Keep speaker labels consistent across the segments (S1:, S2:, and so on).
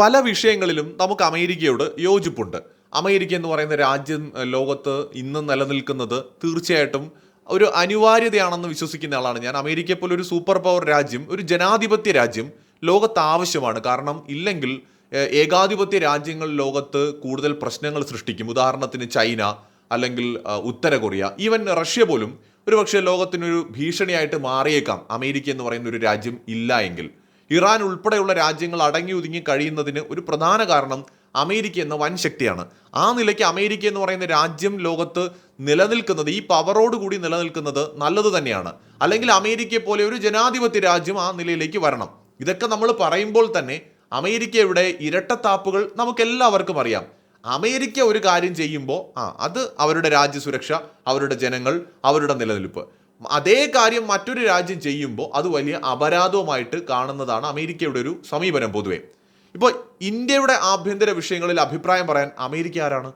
S1: പല വിഷയങ്ങളിലും നമുക്ക് അമേരിക്കയോട് യോജിപ്പുണ്ട് അമേരിക്ക എന്ന് പറയുന്ന രാജ്യം ലോകത്ത് ഇന്ന് നിലനിൽക്കുന്നത് തീർച്ചയായിട്ടും ഒരു അനിവാര്യതയാണെന്ന് വിശ്വസിക്കുന്ന ആളാണ് ഞാൻ അമേരിക്കയെ പോലെ ഒരു സൂപ്പർ പവർ രാജ്യം ഒരു ജനാധിപത്യ രാജ്യം ലോകത്ത് ആവശ്യമാണ് കാരണം ഇല്ലെങ്കിൽ ഏകാധിപത്യ രാജ്യങ്ങൾ ലോകത്ത് കൂടുതൽ പ്രശ്നങ്ങൾ സൃഷ്ടിക്കും ഉദാഹരണത്തിന് ചൈന അല്ലെങ്കിൽ ഉത്തര കൊറിയ ഈവൻ റഷ്യ പോലും പക്ഷേ ലോകത്തിനൊരു ഭീഷണിയായിട്ട് മാറിയേക്കാം അമേരിക്ക എന്ന് പറയുന്ന ഒരു രാജ്യം ഇല്ല എങ്കിൽ ഇറാൻ ഉൾപ്പെടെയുള്ള രാജ്യങ്ങൾ അടങ്ങി ഒതുങ്ങി കഴിയുന്നതിന് ഒരു പ്രധാന കാരണം അമേരിക്ക എന്ന വൻ ശക്തിയാണ് ആ നിലയ്ക്ക് അമേരിക്ക എന്ന് പറയുന്ന രാജ്യം ലോകത്ത് നിലനിൽക്കുന്നത് ഈ പവറോട് കൂടി നിലനിൽക്കുന്നത് നല്ലത് തന്നെയാണ് അല്ലെങ്കിൽ അമേരിക്കയെ പോലെ ഒരു ജനാധിപത്യ രാജ്യം ആ നിലയിലേക്ക് വരണം ഇതൊക്കെ നമ്മൾ പറയുമ്പോൾ തന്നെ അമേരിക്കയുടെ ഇരട്ടത്താപ്പുകൾ നമുക്ക് എല്ലാവർക്കും അറിയാം അമേരിക്ക ഒരു കാര്യം ചെയ്യുമ്പോൾ ആ അത് അവരുടെ രാജ്യസുരക്ഷ അവരുടെ ജനങ്ങൾ അവരുടെ നിലനിൽപ്പ് അതേ കാര്യം മറ്റൊരു രാജ്യം ചെയ്യുമ്പോൾ അത് വലിയ അപരാധവുമായിട്ട് കാണുന്നതാണ് അമേരിക്കയുടെ ഒരു സമീപനം പൊതുവെ ഇപ്പോൾ ഇന്ത്യയുടെ ആഭ്യന്തര വിഷയങ്ങളിൽ അഭിപ്രായം പറയാൻ അമേരിക്ക ആരാണ്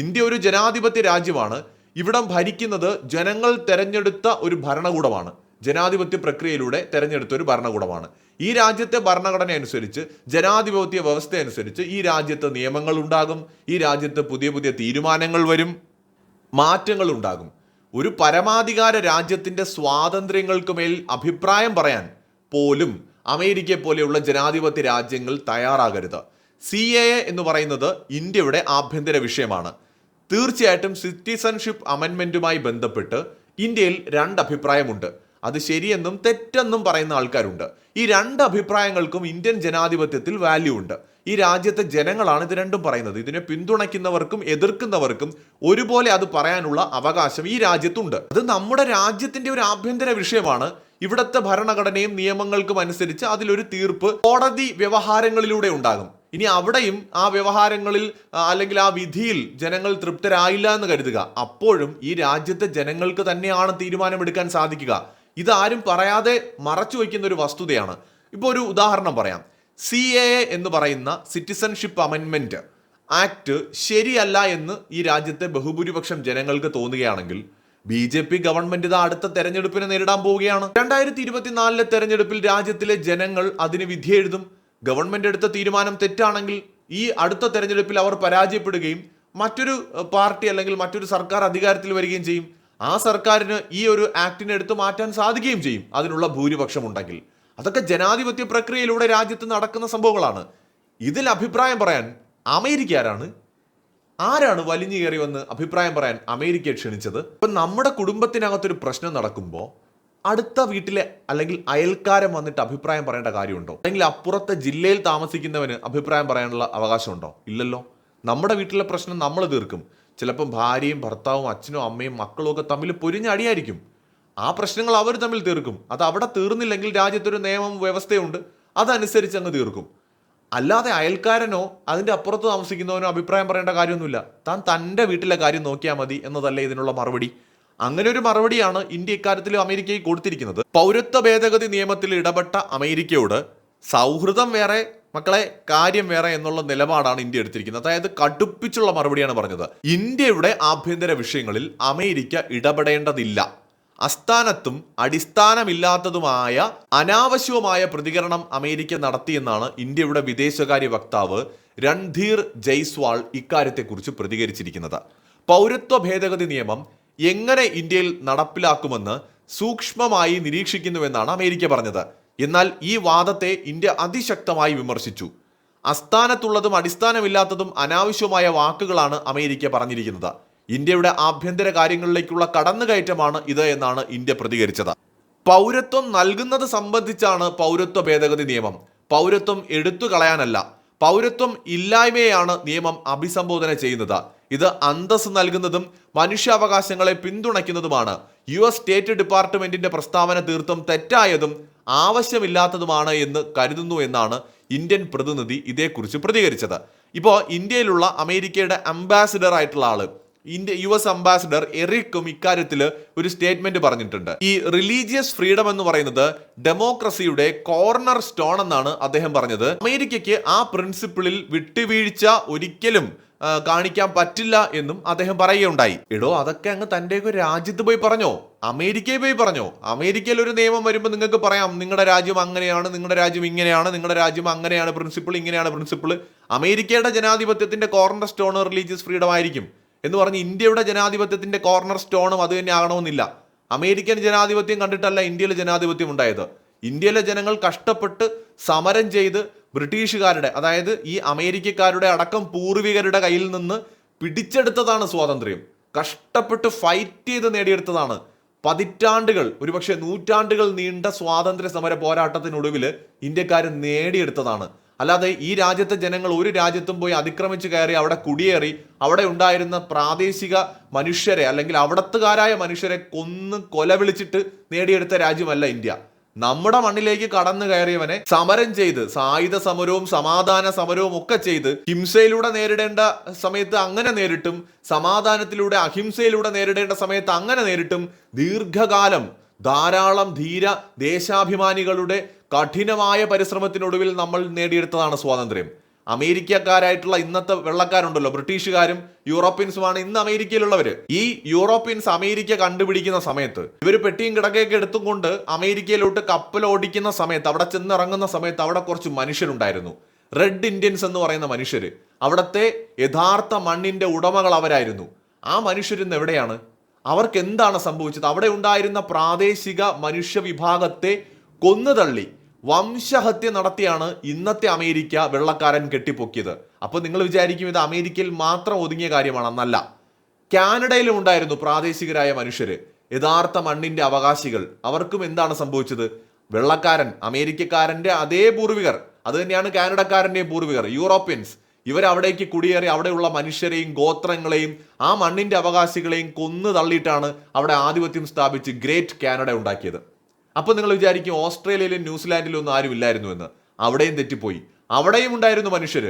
S1: ഇന്ത്യ ഒരു ജനാധിപത്യ രാജ്യമാണ് ഇവിടം ഭരിക്കുന്നത് ജനങ്ങൾ തെരഞ്ഞെടുത്ത ഒരു ഭരണകൂടമാണ് ജനാധിപത്യ പ്രക്രിയയിലൂടെ തെരഞ്ഞെടുത്ത ഒരു ഭരണകൂടമാണ് ഈ രാജ്യത്തെ ഭരണഘടന അനുസരിച്ച് ജനാധിപത്യ വ്യവസ്ഥ അനുസരിച്ച് ഈ രാജ്യത്ത് നിയമങ്ങൾ ഉണ്ടാകും ഈ രാജ്യത്ത് പുതിയ പുതിയ തീരുമാനങ്ങൾ വരും മാറ്റങ്ങൾ ഉണ്ടാകും ഒരു പരമാധികാര രാജ്യത്തിൻ്റെ സ്വാതന്ത്ര്യങ്ങൾക്കുമേൽ അഭിപ്രായം പറയാൻ പോലും അമേരിക്ക പോലെയുള്ള ജനാധിപത്യ രാജ്യങ്ങൾ തയ്യാറാകരുത് സി എ എന്ന് പറയുന്നത് ഇന്ത്യയുടെ ആഭ്യന്തര വിഷയമാണ് തീർച്ചയായിട്ടും സിറ്റിസൺഷിപ്പ് അമെൻമെൻറ്റുമായി ബന്ധപ്പെട്ട് ഇന്ത്യയിൽ രണ്ട് അഭിപ്രായമുണ്ട് അത് ശരിയെന്നും തെറ്റെന്നും പറയുന്ന ആൾക്കാരുണ്ട് ഈ രണ്ട് അഭിപ്രായങ്ങൾക്കും ഇന്ത്യൻ ജനാധിപത്യത്തിൽ വാല്യൂ ഉണ്ട് ഈ രാജ്യത്തെ ജനങ്ങളാണ് ഇത് രണ്ടും പറയുന്നത് ഇതിനെ പിന്തുണയ്ക്കുന്നവർക്കും എതിർക്കുന്നവർക്കും ഒരുപോലെ അത് പറയാനുള്ള അവകാശം ഈ രാജ്യത്തുണ്ട് അത് നമ്മുടെ രാജ്യത്തിന്റെ ഒരു ആഭ്യന്തര വിഷയമാണ് ഇവിടുത്തെ ഭരണഘടനയും നിയമങ്ങൾക്കും അനുസരിച്ച് അതിലൊരു തീർപ്പ് കോടതി വ്യവഹാരങ്ങളിലൂടെ ഉണ്ടാകും ഇനി അവിടെയും ആ വ്യവഹാരങ്ങളിൽ അല്ലെങ്കിൽ ആ വിധിയിൽ ജനങ്ങൾ തൃപ്തരായില്ല എന്ന് കരുതുക അപ്പോഴും ഈ രാജ്യത്തെ ജനങ്ങൾക്ക് തന്നെയാണ് തീരുമാനമെടുക്കാൻ സാധിക്കുക ഇതാരും പറയാതെ മറച്ചു വയ്ക്കുന്ന ഒരു വസ്തുതയാണ് ഇപ്പോൾ ഒരു ഉദാഹരണം പറയാം സി എ എ എന്ന് പറയുന്ന സിറ്റിസൺഷിപ്പ് അമെൻമെൻറ്റ് ആക്ട് ശരിയല്ല എന്ന് ഈ രാജ്യത്തെ ബഹുഭൂരിപക്ഷം ജനങ്ങൾക്ക് തോന്നുകയാണെങ്കിൽ ബി ജെ പി ഗവൺമെന്റ് ഇത് അടുത്ത തെരഞ്ഞെടുപ്പിനെ നേരിടാൻ പോവുകയാണ് രണ്ടായിരത്തി ഇരുപത്തിനാലിലെ തെരഞ്ഞെടുപ്പിൽ രാജ്യത്തിലെ ജനങ്ങൾ അതിന് വിധിയെഴുതും ഗവൺമെന്റ് എടുത്ത തീരുമാനം തെറ്റാണെങ്കിൽ ഈ അടുത്ത തെരഞ്ഞെടുപ്പിൽ അവർ പരാജയപ്പെടുകയും മറ്റൊരു പാർട്ടി അല്ലെങ്കിൽ മറ്റൊരു സർക്കാർ അധികാരത്തിൽ വരികയും ചെയ്യും ആ സർക്കാരിന് ഈ ഒരു ആക്ടിനെ എടുത്തു മാറ്റാൻ സാധിക്കുകയും ചെയ്യും അതിനുള്ള ഭൂരിപക്ഷം ഉണ്ടെങ്കിൽ അതൊക്കെ ജനാധിപത്യ പ്രക്രിയയിലൂടെ രാജ്യത്ത് നടക്കുന്ന സംഭവങ്ങളാണ് ഇതിൽ അഭിപ്രായം പറയാൻ അമേരിക്ക ആരാണ് ആരാണ് വലിഞ്ഞു കയറി വന്ന് അഭിപ്രായം പറയാൻ അമേരിക്കയെ ക്ഷണിച്ചത് ഇപ്പം നമ്മുടെ കുടുംബത്തിനകത്തൊരു പ്രശ്നം നടക്കുമ്പോൾ അടുത്ത വീട്ടിലെ അല്ലെങ്കിൽ അയൽക്കാരൻ വന്നിട്ട് അഭിപ്രായം പറയേണ്ട കാര്യമുണ്ടോ അല്ലെങ്കിൽ അപ്പുറത്തെ ജില്ലയിൽ താമസിക്കുന്നവന് അഭിപ്രായം പറയാനുള്ള അവകാശമുണ്ടോ ഇല്ലല്ലോ നമ്മുടെ വീട്ടിലെ പ്രശ്നം നമ്മൾ തീർക്കും ചിലപ്പം ഭാര്യയും ഭർത്താവും അച്ഛനും അമ്മയും മക്കളും ഒക്കെ തമ്മിൽ പൊരിഞ്ഞടിയായിരിക്കും ആ പ്രശ്നങ്ങൾ അവർ തമ്മിൽ തീർക്കും അത് അവിടെ തീർന്നില്ലെങ്കിൽ രാജ്യത്തൊരു നിയമം വ്യവസ്ഥയുണ്ട് അതനുസരിച്ച് അങ്ങ് തീർക്കും അല്ലാതെ അയൽക്കാരനോ അതിൻ്റെ അപ്പുറത്ത് താമസിക്കുന്നവനോ അഭിപ്രായം പറയേണ്ട കാര്യമൊന്നുമില്ല താൻ തൻ്റെ വീട്ടിലെ കാര്യം നോക്കിയാൽ മതി എന്നതല്ലേ ഇതിനുള്ള മറുപടി അങ്ങനെ ഒരു മറുപടിയാണ് ഇന്ത്യ ഇക്കാര്യത്തിലും അമേരിക്കയ്ക്ക് കൊടുത്തിരിക്കുന്നത് പൗരത്വ ഭേദഗതി നിയമത്തിൽ ഇടപെട്ട അമേരിക്കയോട് സൗഹൃദം വേറെ മക്കളെ കാര്യം വേറെ എന്നുള്ള നിലപാടാണ് ഇന്ത്യ എടുത്തിരിക്കുന്നത് അതായത് കടുപ്പിച്ചുള്ള മറുപടിയാണ് പറഞ്ഞത് ഇന്ത്യയുടെ ആഭ്യന്തര വിഷയങ്ങളിൽ അമേരിക്ക ഇടപെടേണ്ടതില്ല അസ്ഥാനത്തും അടിസ്ഥാനമില്ലാത്തതുമായ അനാവശ്യവുമായ പ്രതികരണം അമേരിക്ക നടത്തിയെന്നാണ് ഇന്ത്യയുടെ വിദേശകാര്യ വക്താവ് രൺധീർ ജയ്സ്വാൾ ഇക്കാര്യത്തെക്കുറിച്ച് പ്രതികരിച്ചിരിക്കുന്നത് പൗരത്വ ഭേദഗതി നിയമം എങ്ങനെ ഇന്ത്യയിൽ നടപ്പിലാക്കുമെന്ന് സൂക്ഷ്മമായി നിരീക്ഷിക്കുന്നുവെന്നാണ് അമേരിക്ക പറഞ്ഞത് എന്നാൽ ഈ വാദത്തെ ഇന്ത്യ അതിശക്തമായി വിമർശിച്ചു അസ്ഥാനത്തുള്ളതും അടിസ്ഥാനമില്ലാത്തതും അനാവശ്യമായ വാക്കുകളാണ് അമേരിക്ക പറഞ്ഞിരിക്കുന്നത് ഇന്ത്യയുടെ ആഭ്യന്തര കാര്യങ്ങളിലേക്കുള്ള കടന്നുകയറ്റമാണ് ഇത് എന്നാണ് ഇന്ത്യ പ്രതികരിച്ചത് പൗരത്വം നൽകുന്നത് സംബന്ധിച്ചാണ് പൗരത്വ ഭേദഗതി നിയമം പൗരത്വം എടുത്തു കളയാനല്ല പൗരത്വം ഇല്ലായ്മയാണ് നിയമം അഭിസംബോധന ചെയ്യുന്നത് ഇത് അന്തസ് നൽകുന്നതും മനുഷ്യാവകാശങ്ങളെ പിന്തുണയ്ക്കുന്നതുമാണ് യു എസ് സ്റ്റേറ്റ് ഡിപ്പാർട്ട്മെന്റിന്റെ പ്രസ്താവന തീർത്തും തെറ്റായതും ആവശ്യമില്ലാത്തതുമാണ് എന്ന് കരുതുന്നു എന്നാണ് ഇന്ത്യൻ പ്രതിനിധി ഇതേക്കുറിച്ച് പ്രതികരിച്ചത് ഇപ്പോൾ ഇന്ത്യയിലുള്ള അമേരിക്കയുടെ അംബാസിഡർ ആയിട്ടുള്ള ആള് ഇന്ത്യ യു എസ് അംബാസിഡർ എറിക്കും ഇക്കാര്യത്തിൽ ഒരു സ്റ്റേറ്റ്മെന്റ് പറഞ്ഞിട്ടുണ്ട് ഈ റിലീജിയസ് ഫ്രീഡം എന്ന് പറയുന്നത് ഡെമോക്രസിയുടെ കോർണർ സ്റ്റോൺ എന്നാണ് അദ്ദേഹം പറഞ്ഞത് അമേരിക്കയ്ക്ക് ആ പ്രിൻസിപ്പിളിൽ വിട്ടുവീഴ്ച ഒരിക്കലും കാണിക്കാൻ പറ്റില്ല എന്നും അദ്ദേഹം പറയുകയുണ്ടായി എടോ അതൊക്കെ അങ്ങ് തൻ്റെ രാജ്യത്ത് പോയി പറഞ്ഞോ അമേരിക്കയിൽ പോയി പറഞ്ഞോ അമേരിക്കയിൽ ഒരു നിയമം വരുമ്പോൾ നിങ്ങൾക്ക് പറയാം നിങ്ങളുടെ രാജ്യം അങ്ങനെയാണ് നിങ്ങളുടെ രാജ്യം ഇങ്ങനെയാണ് നിങ്ങളുടെ രാജ്യം അങ്ങനെയാണ് പ്രിൻസിപ്പിൾ ഇങ്ങനെയാണ് പ്രിൻസിപ്പിൾ അമേരിക്കയുടെ ജനാധിപത്യത്തിന്റെ കോർണർ സ്റ്റോൺ റിലീജിയസ് ഫ്രീഡം ആയിരിക്കും എന്ന് പറഞ്ഞ് ഇന്ത്യയുടെ ജനാധിപത്യത്തിന്റെ കോർണർ സ്റ്റോണും അത് തന്നെ ആകണമെന്നില്ല അമേരിക്കൻ ജനാധിപത്യം കണ്ടിട്ടല്ല ഇന്ത്യയിലെ ജനാധിപത്യം ഉണ്ടായത് ഇന്ത്യയിലെ ജനങ്ങൾ കഷ്ടപ്പെട്ട് സമരം ചെയ്ത് ബ്രിട്ടീഷുകാരുടെ അതായത് ഈ അമേരിക്കക്കാരുടെ അടക്കം പൂർവികരുടെ കയ്യിൽ നിന്ന് പിടിച്ചെടുത്തതാണ് സ്വാതന്ത്ര്യം കഷ്ടപ്പെട്ട് ഫൈറ്റ് ചെയ്ത് നേടിയെടുത്തതാണ് പതിറ്റാണ്ടുകൾ ഒരുപക്ഷെ നൂറ്റാണ്ടുകൾ നീണ്ട സ്വാതന്ത്ര്യ സമര പോരാട്ടത്തിനൊടുവിൽ ഇന്ത്യക്കാർ നേടിയെടുത്തതാണ് അല്ലാതെ ഈ രാജ്യത്തെ ജനങ്ങൾ ഒരു രാജ്യത്തും പോയി അതിക്രമിച്ച് കയറി അവിടെ കുടിയേറി അവിടെ ഉണ്ടായിരുന്ന പ്രാദേശിക മനുഷ്യരെ അല്ലെങ്കിൽ അവിടത്തുകാരായ മനുഷ്യരെ കൊന്ന് കൊലവിളിച്ചിട്ട് നേടിയെടുത്ത രാജ്യമല്ല ഇന്ത്യ നമ്മുടെ മണ്ണിലേക്ക് കടന്നു കയറിയവനെ സമരം ചെയ്ത് സായുധ സമരവും സമാധാന സമരവും ഒക്കെ ചെയ്ത് ഹിംസയിലൂടെ നേരിടേണ്ട സമയത്ത് അങ്ങനെ നേരിട്ടും സമാധാനത്തിലൂടെ അഹിംസയിലൂടെ നേരിടേണ്ട സമയത്ത് അങ്ങനെ നേരിട്ടും ദീർഘകാലം ധാരാളം ധീര ദേശാഭിമാനികളുടെ കഠിനമായ പരിശ്രമത്തിനൊടുവിൽ നമ്മൾ നേടിയെടുത്തതാണ് സ്വാതന്ത്ര്യം അമേരിക്കക്കാരായിട്ടുള്ള ഇന്നത്തെ വെള്ളക്കാരുണ്ടല്ലോ ബ്രിട്ടീഷുകാരും യൂറോപ്യൻസുമാണ് ഇന്ന് അമേരിക്കയിലുള്ളവർ ഈ യൂറോപ്യൻസ് അമേരിക്ക കണ്ടുപിടിക്കുന്ന സമയത്ത് ഇവർ പെട്ടിയും കിടക്കയൊക്കെ എടുത്തുകൊണ്ട് അമേരിക്കയിലോട്ട് കപ്പൽ ഓടിക്കുന്ന സമയത്ത് അവിടെ ചെന്നിറങ്ങുന്ന സമയത്ത് അവിടെ കുറച്ച് മനുഷ്യരുണ്ടായിരുന്നു റെഡ് ഇന്ത്യൻസ് എന്ന് പറയുന്ന മനുഷ്യർ അവിടുത്തെ യഥാർത്ഥ മണ്ണിന്റെ ഉടമകൾ അവരായിരുന്നു ആ മനുഷ്യരിന്ന് എവിടെയാണ് അവർക്ക് എന്താണ് സംഭവിച്ചത് അവിടെ ഉണ്ടായിരുന്ന പ്രാദേശിക മനുഷ്യ വിഭാഗത്തെ കൊന്നു തള്ളി വംശഹത്യ നടത്തിയാണ് ഇന്നത്തെ അമേരിക്ക വെള്ളക്കാരൻ കെട്ടിപ്പൊക്കിയത് അപ്പോൾ നിങ്ങൾ വിചാരിക്കും ഇത് അമേരിക്കയിൽ മാത്രം ഒതുങ്ങിയ കാര്യമാണ് കാനഡയിലും ഉണ്ടായിരുന്നു പ്രാദേശികരായ മനുഷ്യർ യഥാർത്ഥ മണ്ണിന്റെ അവകാശികൾ അവർക്കും എന്താണ് സംഭവിച്ചത് വെള്ളക്കാരൻ അമേരിക്കക്കാരൻ്റെ അതേ പൂർവികർ അത് തന്നെയാണ് കാനഡക്കാരൻ്റെയും പൂർവികർ യൂറോപ്യൻസ് അവിടേക്ക് കുടിയേറി അവിടെയുള്ള മനുഷ്യരെയും ഗോത്രങ്ങളെയും ആ മണ്ണിൻ്റെ അവകാശികളെയും കൊന്നു തള്ളിയിട്ടാണ് അവിടെ ആധിപത്യം സ്ഥാപിച്ച് ഗ്രേറ്റ് കാനഡ ഉണ്ടാക്കിയത് അപ്പോൾ നിങ്ങൾ വിചാരിക്കും ഓസ്ട്രേലിയയിലും ന്യൂസിലാൻഡിലും ഒന്നും ആരും ഇല്ലായിരുന്നു എന്ന് അവിടെയും തെറ്റിപ്പോയി അവിടെയും ഉണ്ടായിരുന്നു മനുഷ്യർ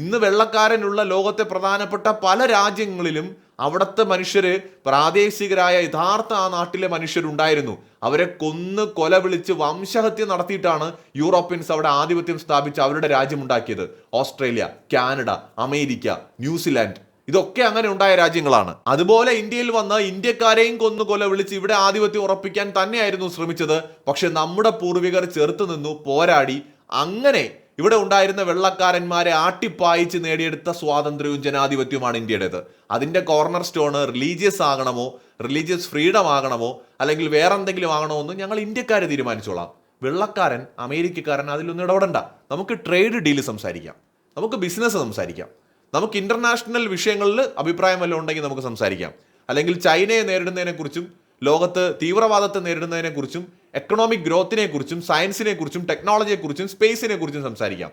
S1: ഇന്ന് വെള്ളക്കാരനുള്ള ലോകത്തെ പ്രധാനപ്പെട്ട പല രാജ്യങ്ങളിലും അവിടുത്തെ മനുഷ്യർ പ്രാദേശികരായ യഥാർത്ഥ ആ നാട്ടിലെ മനുഷ്യരുണ്ടായിരുന്നു അവരെ കൊന്ന് കൊല വിളിച്ച് വംശഹത്യ നടത്തിയിട്ടാണ് യൂറോപ്യൻസ് അവിടെ ആധിപത്യം സ്ഥാപിച്ച് അവരുടെ രാജ്യമുണ്ടാക്കിയത് ഓസ്ട്രേലിയ കാനഡ അമേരിക്ക ന്യൂസിലാൻഡ് ഇതൊക്കെ അങ്ങനെ ഉണ്ടായ രാജ്യങ്ങളാണ് അതുപോലെ ഇന്ത്യയിൽ വന്ന് ഇന്ത്യക്കാരെയും കൊല വിളിച്ച് ഇവിടെ ആധിപത്യം ഉറപ്പിക്കാൻ തന്നെയായിരുന്നു ശ്രമിച്ചത് പക്ഷെ നമ്മുടെ പൂർവികർ ചെറുത്തു നിന്നു പോരാടി അങ്ങനെ ഇവിടെ ഉണ്ടായിരുന്ന വെള്ളക്കാരന്മാരെ ആട്ടിപ്പായിച്ച് നേടിയെടുത്ത സ്വാതന്ത്ര്യവും ജനാധിപത്യവുമാണ് ഇന്ത്യയുടേത് അതിന്റെ കോർണർ സ്റ്റോണ് റിലീജിയസ് ആകണമോ റിലീജിയസ് ഫ്രീഡം ആകണമോ അല്ലെങ്കിൽ വേറെന്തെങ്കിലും ആകണമോ എന്ന് ഞങ്ങൾ ഇന്ത്യക്കാരെ തീരുമാനിച്ചോളാം വെള്ളക്കാരൻ അമേരിക്കക്കാരൻ അതിലൊന്നും ഇടപെടണ്ട നമുക്ക് ട്രേഡ് ഡീല് സംസാരിക്കാം നമുക്ക് ബിസിനസ് സംസാരിക്കാം നമുക്ക് ഇന്റർനാഷണൽ വിഷയങ്ങളിൽ അഭിപ്രായം വല്ലതും ഉണ്ടെങ്കിൽ നമുക്ക് സംസാരിക്കാം അല്ലെങ്കിൽ ചൈനയെ നേരിടുന്നതിനെക്കുറിച്ചും ലോകത്ത് തീവ്രവാദത്തെ നേരിടുന്നതിനെക്കുറിച്ചും എക്കണോമിക് ഗ്രോത്തിനെക്കുറിച്ചും സയൻസിനെക്കുറിച്ചും ടെക്നോളജിയെക്കുറിച്ചും സ്പേസിനെക്കുറിച്ചും സംസാരിക്കാം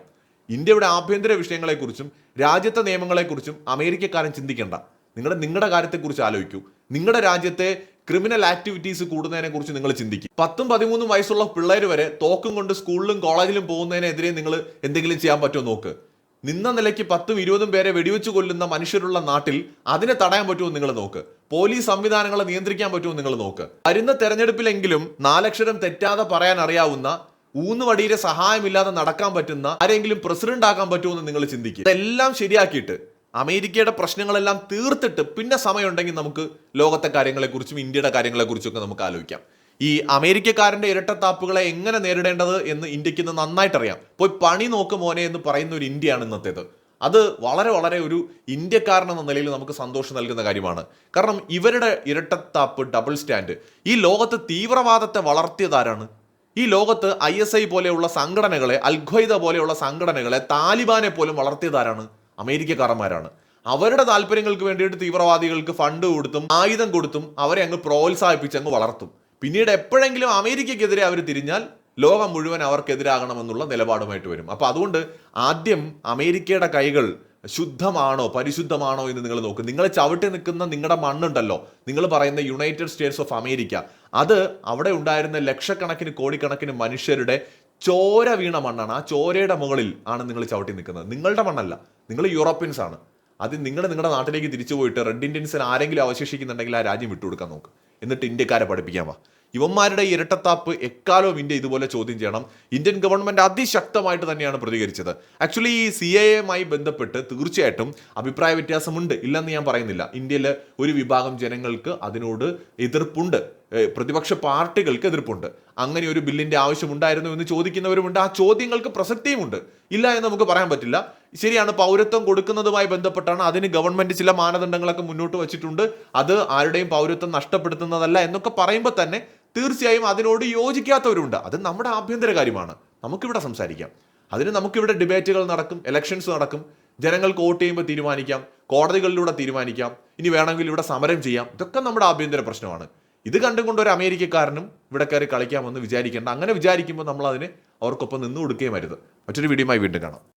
S1: ഇന്ത്യയുടെ ആഭ്യന്തര വിഷയങ്ങളെക്കുറിച്ചും രാജ്യത്തെ നിയമങ്ങളെക്കുറിച്ചും അമേരിക്കക്കാരൻ ചിന്തിക്കേണ്ട നിങ്ങളുടെ നിങ്ങളുടെ കാര്യത്തെക്കുറിച്ച് ആലോചിക്കൂ നിങ്ങളുടെ രാജ്യത്തെ ക്രിമിനൽ ആക്ടിവിറ്റീസ് കൂടുന്നതിനെക്കുറിച്ച് നിങ്ങൾ ചിന്തിക്കും പത്തും പതിമൂന്നും വയസ്സുള്ള പിള്ളേർ വരെ തോക്കും കൊണ്ട് സ്കൂളിലും കോളേജിലും പോകുന്നതിനെതിരെ നിങ്ങൾ എന്തെങ്കിലും ചെയ്യാൻ പറ്റുമോ നോക്ക് നിന്ന നിലയ്ക്ക് പത്തും ഇരുപതും പേരെ വെടിവെച്ച് കൊല്ലുന്ന മനുഷ്യരുള്ള നാട്ടിൽ അതിനെ തടയാൻ പറ്റുമോ നിങ്ങൾ നോക്ക് പോലീസ് സംവിധാനങ്ങളെ നിയന്ത്രിക്കാൻ പറ്റുമോ നിങ്ങൾ നോക്ക് വരുന്ന തെരഞ്ഞെടുപ്പിലെങ്കിലും നാലക്ഷരം തെറ്റാതെ പറയാൻ അറിയാവുന്ന ഊന്നുവടിയുടെ സഹായമില്ലാതെ നടക്കാൻ പറ്റുന്ന ആരെങ്കിലും പ്രസിഡന്റ് ആക്കാൻ പറ്റുമെന്ന് നിങ്ങൾ ചിന്തിക്കും ഇതെല്ലാം ശരിയാക്കിയിട്ട് അമേരിക്കയുടെ പ്രശ്നങ്ങളെല്ലാം തീർത്തിട്ട് പിന്നെ സമയമുണ്ടെങ്കിൽ നമുക്ക് ലോകത്തെ കാര്യങ്ങളെക്കുറിച്ചും ഇന്ത്യയുടെ കാര്യങ്ങളെക്കുറിച്ചും ഒക്കെ നമുക്ക് ആലോചിക്കാം ഈ അമേരിക്കക്കാരൻ്റെ ഇരട്ടത്താപ്പുകളെ എങ്ങനെ നേരിടേണ്ടത് എന്ന് ഇന്ത്യക്ക് ഇന്ന് നന്നായിട്ടറിയാം പോയി പണി നോക്ക് മോനെ എന്ന് പറയുന്ന ഒരു ഇന്ത്യയാണ് ഇന്നത്തേത് അത് വളരെ വളരെ ഒരു ഇന്ത്യക്കാരനെന്ന നിലയിൽ നമുക്ക് സന്തോഷം നൽകുന്ന കാര്യമാണ് കാരണം ഇവരുടെ ഇരട്ടത്താപ്പ് ഡബിൾ സ്റ്റാൻഡ് ഈ ലോകത്ത് തീവ്രവാദത്തെ വളർത്തിയതാരാണ് ഈ ലോകത്ത് ഐ എസ് ഐ പോലെയുള്ള സംഘടനകളെ അൽഖ്വൈദ പോലെയുള്ള സംഘടനകളെ താലിബാനെ പോലും വളർത്തിയതാരാണ് അമേരിക്കക്കാരന്മാരാണ് അവരുടെ താല്പര്യങ്ങൾക്ക് വേണ്ടിയിട്ട് തീവ്രവാദികൾക്ക് ഫണ്ട് കൊടുത്തും ആയുധം കൊടുത്തും അവരെ അങ്ങ് പ്രോത്സാഹിപ്പിച്ച് അങ്ങ് വളർത്തും പിന്നീട് എപ്പോഴെങ്കിലും അമേരിക്കയ്ക്കെതിരെ അവർ തിരിഞ്ഞാൽ ലോകം മുഴുവൻ അവർക്കെതിരാകണമെന്നുള്ള നിലപാടുമായിട്ട് വരും അപ്പോൾ അതുകൊണ്ട് ആദ്യം അമേരിക്കയുടെ കൈകൾ ശുദ്ധമാണോ പരിശുദ്ധമാണോ എന്ന് നിങ്ങൾ നോക്കും നിങ്ങൾ ചവിട്ടി നിൽക്കുന്ന നിങ്ങളുടെ മണ്ണുണ്ടല്ലോ നിങ്ങൾ പറയുന്ന യുണൈറ്റഡ് സ്റ്റേറ്റ്സ് ഓഫ് അമേരിക്ക അത് അവിടെ ഉണ്ടായിരുന്ന ലക്ഷക്കണക്കിന് കോടിക്കണക്കിന് മനുഷ്യരുടെ ചോര വീണ മണ്ണാണ് ആ ചോരയുടെ മുകളിൽ ആണ് നിങ്ങൾ ചവിട്ടി നിൽക്കുന്നത് നിങ്ങളുടെ മണ്ണല്ല നിങ്ങൾ യൂറോപ്യൻസ് ആണ് അത് നിങ്ങൾ നിങ്ങളുടെ നാട്ടിലേക്ക് തിരിച്ചു പോയിട്ട് റെഡ് ഇന്ത്യൻസിന് ആരെങ്കിലും അവശേഷിക്കുന്നുണ്ടെങ്കിൽ ആ രാജ്യം വിട്ടുകൊടുക്കാൻ നോക്ക് എന്നിട്ട് ഇന്ത്യക്കാരെ പഠിപ്പിക്കാൻ വാ ഇവന്മാരുടെ ഇരട്ടത്താപ്പ് എക്കാലവും ഇന്ത്യ ഇതുപോലെ ചോദ്യം ചെയ്യണം ഇന്ത്യൻ ഗവൺമെന്റ് അതിശക്തമായിട്ട് തന്നെയാണ് പ്രതികരിച്ചത് ആക്ച്വലി ഈ സി എ എമായി ബന്ധപ്പെട്ട് തീർച്ചയായിട്ടും അഭിപ്രായ വ്യത്യാസമുണ്ട് ഇല്ലെന്ന് ഞാൻ പറയുന്നില്ല ഇന്ത്യയിൽ ഒരു വിഭാഗം ജനങ്ങൾക്ക് അതിനോട് എതിർപ്പുണ്ട് പ്രതിപക്ഷ പാർട്ടികൾക്ക് എതിർപ്പുണ്ട് അങ്ങനെ ഒരു ബില്ലിന്റെ ആവശ്യമുണ്ടായിരുന്നു എന്ന് ചോദിക്കുന്നവരുമുണ്ട് ആ ചോദ്യങ്ങൾക്ക് പ്രസക്തിയുമുണ്ട് ഇല്ല എന്ന് നമുക്ക് പറയാൻ പറ്റില്ല ശരിയാണ് പൗരത്വം കൊടുക്കുന്നതുമായി ബന്ധപ്പെട്ടാണ് അതിന് ഗവൺമെന്റ് ചില മാനദണ്ഡങ്ങളൊക്കെ മുന്നോട്ട് വെച്ചിട്ടുണ്ട് അത് ആരുടെയും പൗരത്വം നഷ്ടപ്പെടുത്തുന്നതല്ല എന്നൊക്കെ പറയുമ്പോൾ തന്നെ തീർച്ചയായും അതിനോട് യോജിക്കാത്തവരുണ്ട് അത് നമ്മുടെ ആഭ്യന്തര കാര്യമാണ് നമുക്കിവിടെ സംസാരിക്കാം അതിന് നമുക്കിവിടെ ഡിബേറ്റുകൾ നടക്കും ഇലക്ഷൻസ് നടക്കും ജനങ്ങൾക്ക് വോട്ട് ചെയ്യുമ്പോൾ തീരുമാനിക്കാം കോടതികളിലൂടെ തീരുമാനിക്കാം ഇനി വേണമെങ്കിൽ ഇവിടെ സമരം ചെയ്യാം ഇതൊക്കെ നമ്മുടെ ആഭ്യന്തര പ്രശ്നമാണ് ഇത് കണ്ടുകൊണ്ട് ഒരു അമേരിക്കക്കാരനും ഇവിടെ കയറി കളിക്കാമെന്ന് വിചാരിക്കേണ്ട അങ്ങനെ വിചാരിക്കുമ്പോൾ നമ്മൾ അതിന് അവർക്കൊപ്പം നിന്ന് കൊടുക്കുകയും വരുത് മറ്റൊരു വീഡിയോയുമായി വീണ്ടും കാണാം